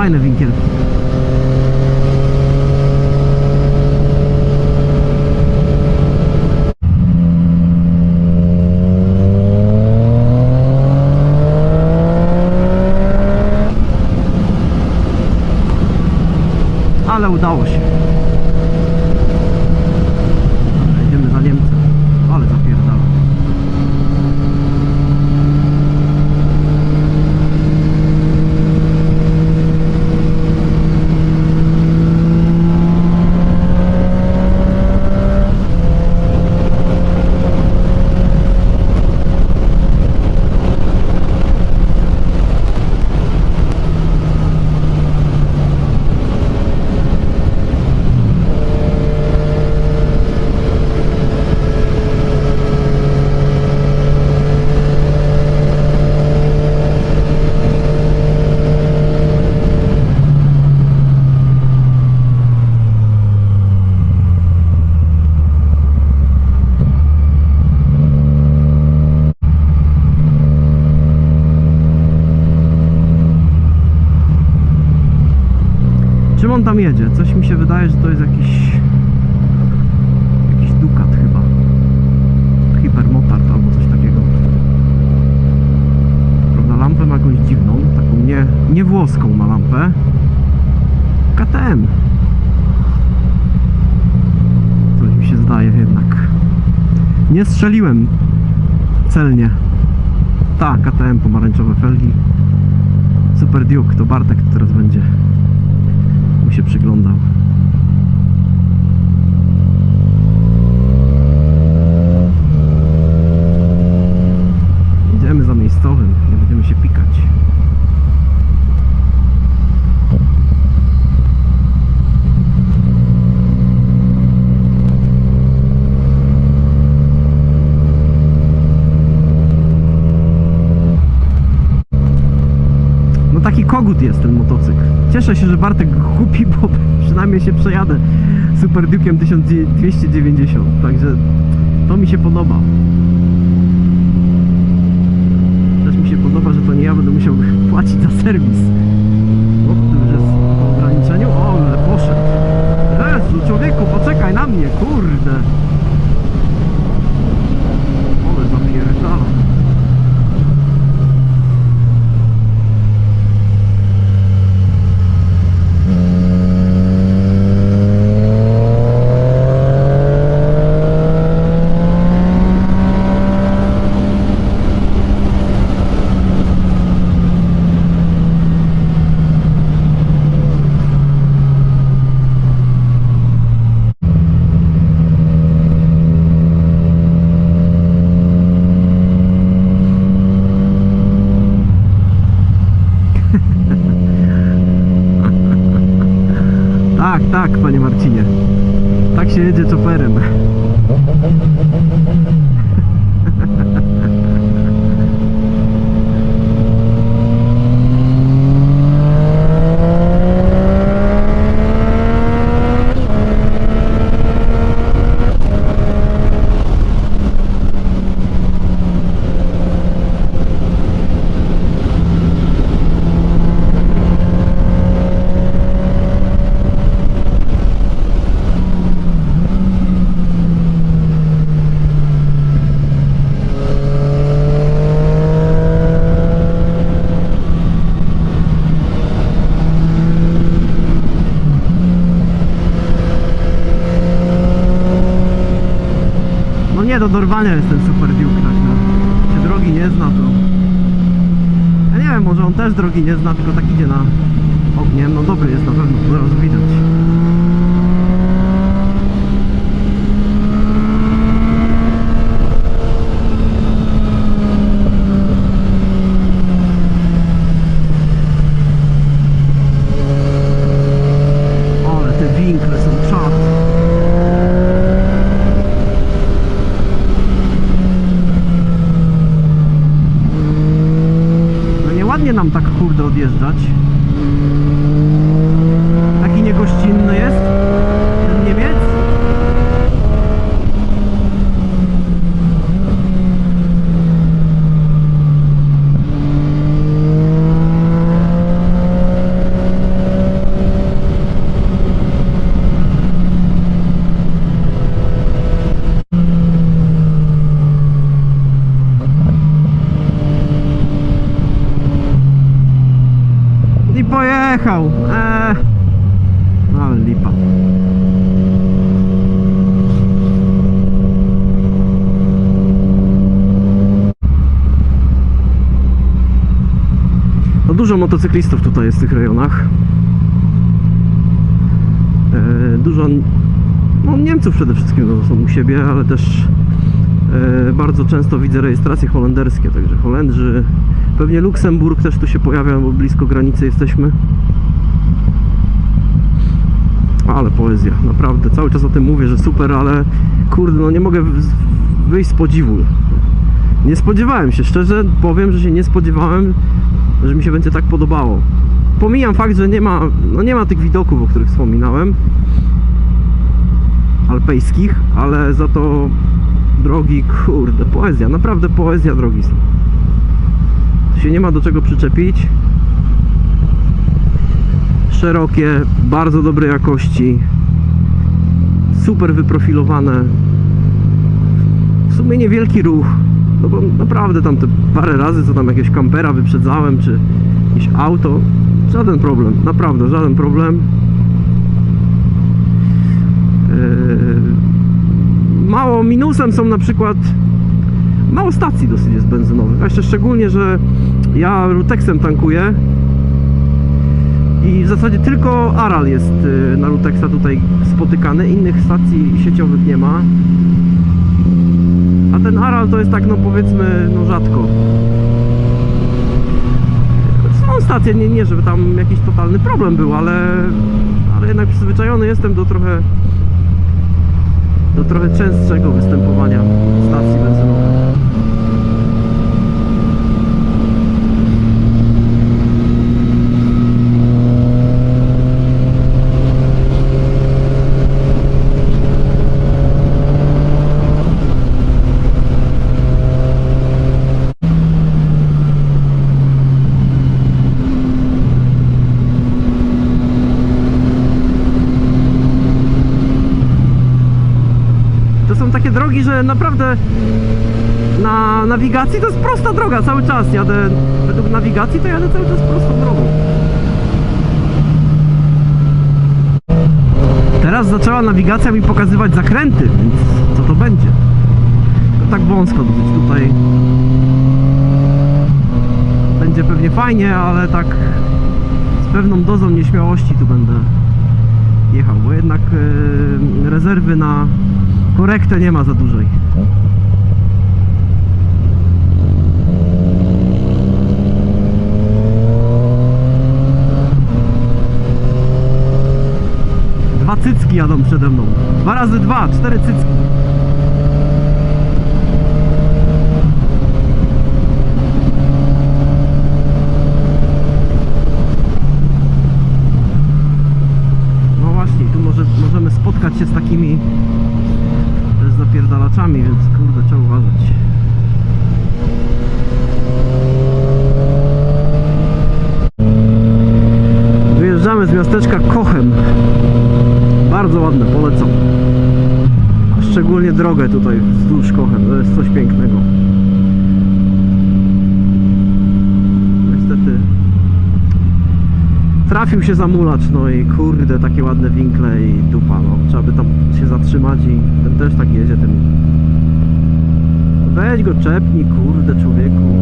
Fajne winkielki. Ale udało się. Dobra, Jedziemy za Niemcem. Ale zapierdala. Czym on tam jedzie? Coś mi się wydaje, że to jest jakiś jakiś Ducat chyba. Hipermotard albo coś takiego. Prawda, lampę ma jakąś dziwną, taką nie, nie włoską ma lampę. KTM. Coś mi się zdaje jednak. Nie strzeliłem celnie. Tak, KTM, pomarańczowe felgi. Super Duke, to Bartek teraz będzie mu się przyglądał. Idziemy za miejscowym, nie będziemy się pikać. No taki kogut jest ten motocykl. Cieszę się, że Bartek kupi, bo przynajmniej się przejadę Super Duke'em 1290. Także to mi się podoba. Też mi się podoba, że to nie ja będę musiał płacić za serwis. O, już jest po ograniczeniu. O, ale poszedł. Jezu, człowieku, poczekaj na mnie, kurde. Ale zapierdala. Tak, Marcinie. Tak się jedzie czoperem. do dorwania jest ten Super Duke, tak no. Się drogi nie zna, to... Ja nie wiem, może on też drogi nie zna, tylko tak idzie na ogniem. No dobry jest na pewno, razu widać. Ale te winkle są czad. No nieładnie nam tak kurde odjeżdżać. Taki niegościnny jest ten Niemiec. I pojechał. Eee. No ale lipa. No dużo motocyklistów tutaj jest w tych rejonach. Eee, dużo no, Niemców przede wszystkim no, są u siebie, ale też e, bardzo często widzę rejestracje holenderskie, także Holendrzy, pewnie Luksemburg też tu się pojawia, bo blisko granicy jesteśmy. Ale poezja, naprawdę, cały czas o tym mówię, że super, ale kurde, no nie mogę wyjść z podziwu. Nie spodziewałem się, szczerze powiem, że się nie spodziewałem, że mi się będzie tak podobało. Pomijam fakt, że nie ma, no nie ma tych widoków, o których wspominałem, alpejskich, ale za to drogi, kurde, poezja, naprawdę poezja drogi są. Tu się nie ma do czego przyczepić. Szerokie, bardzo dobrej jakości, super wyprofilowane. W sumie niewielki ruch, no bo naprawdę tam te parę razy, co tam jakiegoś kampera wyprzedzałem, czy jakieś auto, żaden problem, naprawdę żaden problem. Yy, Mało minusem są na przykład mało stacji dosyć jest benzynowych, a jeszcze szczególnie, że ja Rutexem tankuję i w zasadzie tylko Aral jest yy, na Rutexa tutaj spotykany, innych stacji sieciowych nie ma. A ten Aral to jest tak, no powiedzmy, no rzadko. Są stacje, nie, nie żeby tam jakiś totalny problem był, ale, ale jednak przyzwyczajony jestem do trochę do trochę częstszego występowania stacji benzynowych. To są takie drogi, że naprawdę na nawigacji to jest prosta droga cały czas. Jadę według nawigacji to jadę cały czas prostą drogą. Teraz zaczęła nawigacja mi pokazywać zakręty, więc co to będzie? To tak wąsko dosyć tutaj. Będzie pewnie fajnie, ale tak z pewną dozą nieśmiałości tu będę jechał, bo jednak e, rezerwy na korektę nie ma za dużej. Dwa cycki jadą przede mną. Dwa razy dwa, cztery cycki. No właśnie, tu może, możemy spotkać się z takimi z zapierdalaczami, więc kurde, trzeba uważać. Wyjeżdżamy z miasteczka Kochem. Ładne, polecam. Szczególnie drogę tutaj wzdłuż Kochem, to jest coś pięknego. Niestety trafił się zamulacz, no i kurde, takie ładne winkle i dupa, no. Trzeba by tam się zatrzymać i ten też tak jedzie tym Weź go czepnij, kurde człowieku.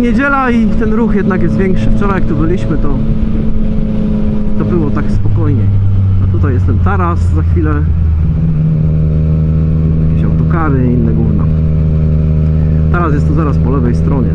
Niedziela i ten ruch jednak jest większy. Wczoraj jak tu byliśmy to to było tak spokojnie. A tutaj jest ten taras za chwilę. Jakieś autokary i inne gówna. Taras jest tu zaraz po lewej stronie.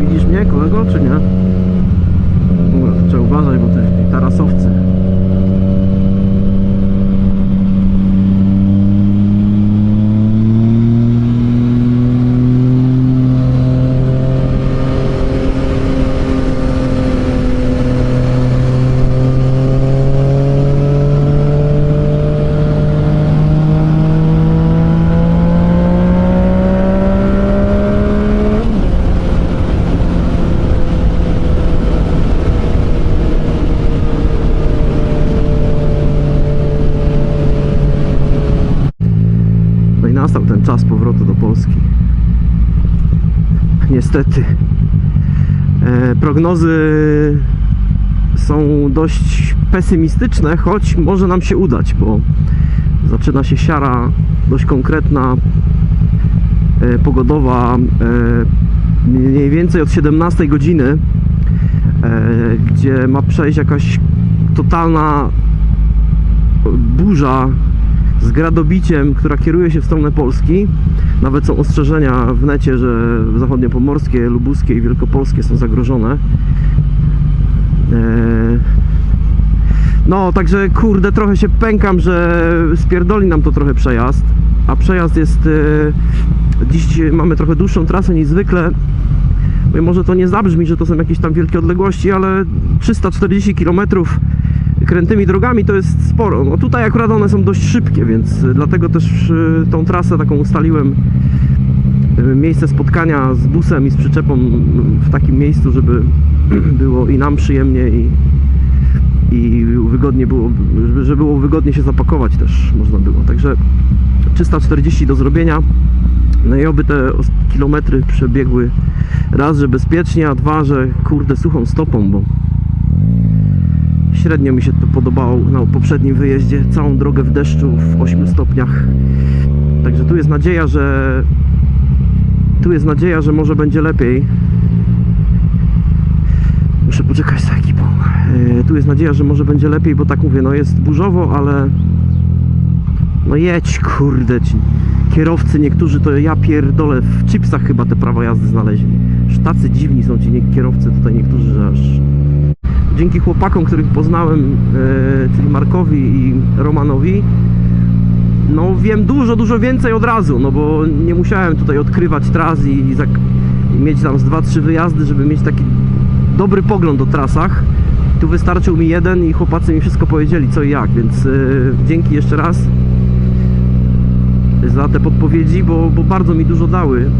Widzisz mnie, kolego, czy nie? Dobra, to trzeba uważać, bo to tarasowcy. No i nastał ten czas powrotu do Polski. Niestety. E, prognozy są dość pesymistyczne, choć może nam się udać, bo zaczyna się siara dość konkretna, e, pogodowa, e, mniej więcej od 17 godziny, e, gdzie ma przejść jakaś totalna burza z gradobiciem, która kieruje się w stronę Polski. Nawet są ostrzeżenia w necie, że zachodniopomorskie, lubuskie i wielkopolskie są zagrożone. Eee, No, także kurde, trochę się pękam, że spierdoli nam to trochę przejazd. A przejazd jest. e, Dziś mamy trochę dłuższą trasę niż zwykle. Może to nie zabrzmi, że to są jakieś tam wielkie odległości, ale 340 km krętymi drogami to jest sporo. No tutaj akurat one są dość szybkie, więc y, dlatego też y, tą trasę taką ustaliłem. y, Miejsce spotkania z busem i z przyczepą w takim miejscu, żeby było i nam przyjemnie i, i wygodnie było, żeby- żeby było wygodnie się zapakować też można było. Także 340 do zrobienia. No i oby te kilometry przebiegły raz, że bezpiecznie, a dwa, że kurde suchą stopą, bo Średnio mi się to podobało na poprzednim wyjeździe. Całą drogę w deszczu w 8 stopniach. Także tu jest nadzieja, że tu jest nadzieja, że może będzie lepiej. Muszę poczekać za ekipą. Yy, Tu jest nadzieja, że może będzie lepiej, bo tak mówię, no jest burzowo, ale no jedź, kurde ci. Kierowcy niektórzy to ja pierdolę w chipsach chyba te prawa jazdy znaleźli. Już tacy dziwni są ci nie- kierowcy tutaj niektórzy, że aż dzięki chłopakom, których poznałem, e, czyli Markowi i Romanowi, no wiem dużo, dużo więcej od razu, no bo nie musiałem tutaj odkrywać tras i, i, i mieć tam z dwa, trzy wyjazdy, żeby mieć taki dobry pogląd o trasach. Tu wystarczył mi jeden i chłopacy mi wszystko powiedzieli co i jak, więc e, dzięki jeszcze raz za te podpowiedzi, bo, bo bardzo mi dużo dały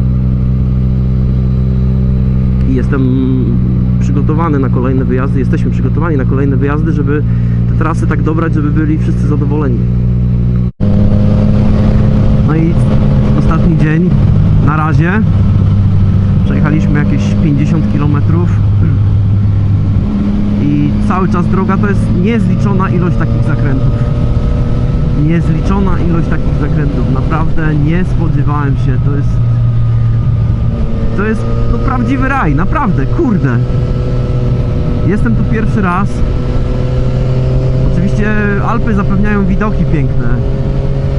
i jestem przygotowany na kolejne wyjazdy, jesteśmy przygotowani na kolejne wyjazdy, żeby te trasy tak dobrać, żeby byli wszyscy zadowoleni. No i ostatni dzień na razie. Przejechaliśmy jakieś 50 km i cały czas droga to jest niezliczona ilość takich zakrętów. Niezliczona ilość takich zakrętów. Naprawdę nie spodziewałem się. To jest. To jest no, prawdziwy raj, naprawdę, kurde. Jestem tu pierwszy raz. Oczywiście Alpy zapewniają widoki piękne.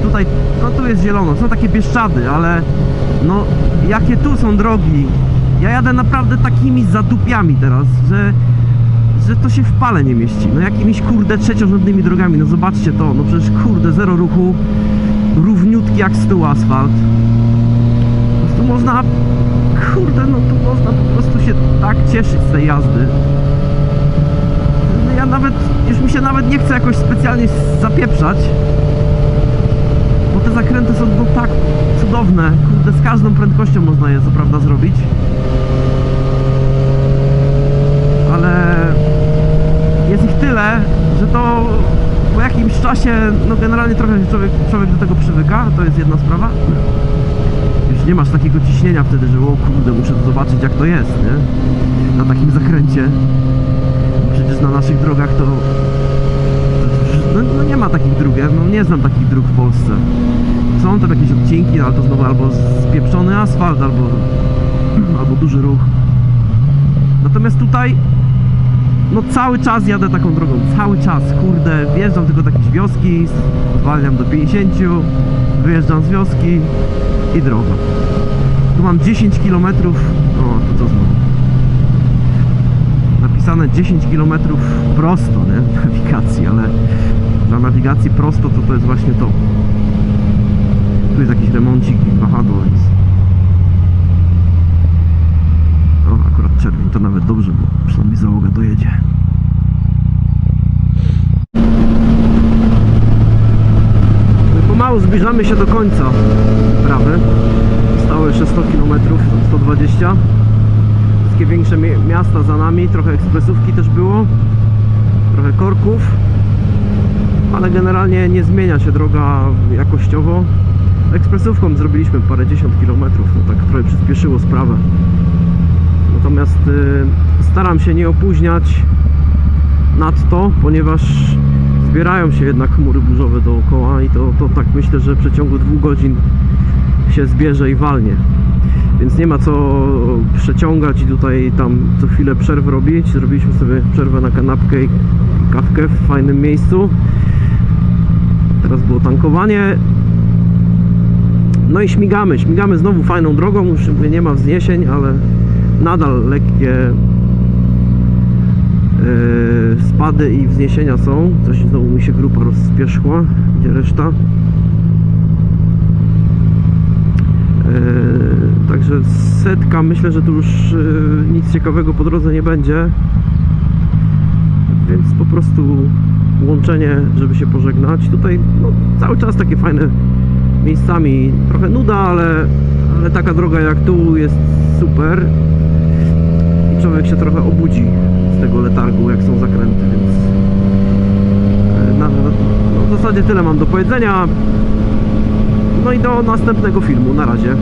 Tutaj, no tu jest zielono, są takie bieszczady, ale no jakie tu są drogi. Ja jadę naprawdę takimi zadupiami teraz, że że to się w pale nie mieści. No jakimiś kurde trzeciorzędnymi drogami, no zobaczcie to, no przecież kurde zero ruchu, równiutki jak stół asfalt. Prostu można, kurde no tu można po prostu się tak cieszyć z tej jazdy. Ja nawet, już mi się nawet nie chce jakoś specjalnie zapieprzać, bo te zakręty są no tak cudowne, kurde z każdą prędkością można je co prawda zrobić. ale jest ich tyle, że to po jakimś czasie, no generalnie trochę człowiek, człowiek do tego przywyka, to jest jedna sprawa. Nie masz takiego ciśnienia wtedy, że o kurde, muszę zobaczyć jak to jest, nie? Na takim zakręcie. Przecież na naszych drogach to... No, no nie ma takich dróg, ja no nie znam takich dróg w Polsce. Są tam jakieś odcinki, ale to znowu albo spieprzony asfalt, albo, albo duży ruch. Natomiast tutaj no cały czas jadę taką drogą, cały czas, kurde, wjeżdżam tylko do jakiejś wioski, zwalniam do 50, wyjeżdżam z wioski i droga. Tu mam 10 km, o tu co znowu. Napisane 10 km prosto, nie, nawigacji, ale dla nawigacji prosto to to jest właśnie to. Tu jest jakiś remoncik i wahadło, więc o, akurat czerwień to nawet dobrze, bo przynajmniej załoga dojedzie. No i pomału zbliżamy się do końca prawy. Zostało jeszcze 100 km, 120. Wszystkie większe mi- miasta za nami, trochę ekspresówki też było, trochę korków, ale generalnie nie zmienia się droga jakościowo. Ekspresówką zrobiliśmy parędziesiąt kilometrów, no tak trochę przyspieszyło sprawę. Natomiast y, staram się nie opóźniać nadto, ponieważ zbierają się jednak chmury burzowe dookoła i to, to tak myślę, że w przeciągu dwóch godzin się zbierze i walnie. Więc nie ma co przeciągać i tutaj tam co chwilę przerw robić. Zrobiliśmy sobie przerwę na kanapkę i kawkę w fajnym miejscu. Teraz było tankowanie. No i śmigamy, śmigamy znowu fajną drogą, już nie ma wzniesień, ale nadal lekkie spady i wzniesienia są. Coś znowu mi się grupa rozspieszła, gdzie reszta. Yy, także setka, myślę, że tu już yy, nic ciekawego po drodze nie będzie. Więc po prostu łączenie, żeby się pożegnać. Tutaj no, cały czas takie fajne miejscami. Trochę nuda, ale, ale taka droga jak tu jest super. I człowiek się trochę obudzi tego letargu, jak są zakręty, więc e, na, no, w zasadzie tyle mam do powiedzenia. No i do następnego filmu. Na razie.